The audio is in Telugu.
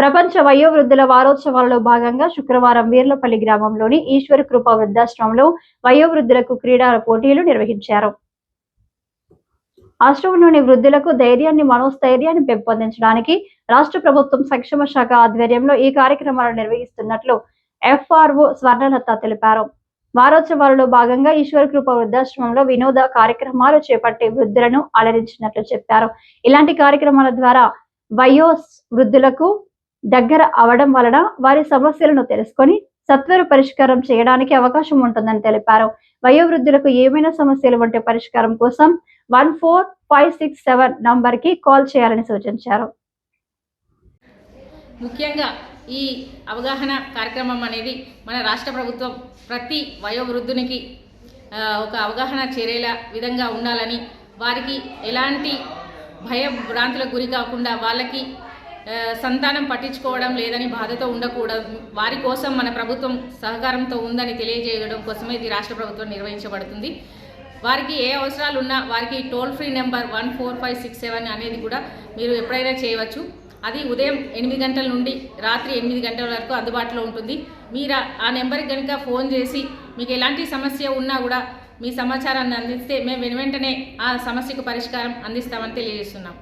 ప్రపంచ వయోవృద్ధుల వారోత్సవాలలో భాగంగా శుక్రవారం వీర్లపల్లి గ్రామంలోని ఈశ్వర కృప వృద్ధాశ్రమంలో వయోవృద్ధులకు క్రీడా పోటీలు నిర్వహించారు. ఆశ్రమంలోని వృద్ధులకు ధైర్యాన్ని మనోస్థైర్యాన్ని పెంపొందించడానికి రాష్ట్ర ప్రభుత్వం సంక్షేమ శాఖ ఆధ్వర్యంలో ఈ కార్యక్రమాలు నిర్వహిస్తున్నట్లు ఎఫ్ఆర్ఓ స్వర్ణలత తెలిపారు. వారోత్సవాలలో భాగంగా ఈశ్వర కృప వృద్ధాశ్రమంలో వినోద కార్యక్రమాలు చేపట్టి వృద్ధులను అలరించినట్లు చెప్పారు. ఇలాంటి కార్యక్రమాల ద్వారా వయో వృద్ధులకు దగ్గర అవడం వలన వారి సమస్యలను తెలుసుకొని సత్వర పరిష్కారం చేయడానికి అవకాశం ఉంటుందని తెలిపారు. వయోవృద్ధులకు ఏమైనా సమస్యలు ఉంటే పరిష్కారం కోసం one four five six seven నంబర్కి కాల్ చేయాలని సూచించారు. ముఖ్యంగా ఈ అవగాహన కార్యక్రమం అనేది మన రాష్ట్ర ప్రభుత్వం ప్రతి వయోవృద్ధునికి ఒక అవగాహన చేరేలా విధంగా ఉండాలని వారికి ఎలాంటి భయ భ్రాంతులకు గురి కాకుండా వాళ్ళకి సంతానం పట్టించుకోవడం లేదని బాధతో ఉండకూడదు. వారి కోసం మన ప్రభుత్వం సహకారంతో ఉందని తెలియజేయడం కోసమే ఇది రాష్ట్ర ప్రభుత్వం నిర్వహించబడుతుంది. వారికి ఏ అవసరాలు ఉన్నా వారికి toll free number one four five six seven అనేది కూడా మీరు ఎప్పుడైనా చేయవచ్చు. అది ఉదయం ఎనిమిది గంటల నుండి రాత్రి ఎనిమిది గంటల వరకు అందుబాటులో ఉంటుంది. మీరు ఆ- ఆ నెంబర్కి కనుక ఫోన్ చేసి మీకు ఎలాంటి సమస్య ఉన్నా కూడా మీ సమాచారాన్ని అందిస్తే మేము వెను వెంటనే ఆ సమస్యకు పరిష్కారం అందిస్తామని తెలియజేస్తున్నాం.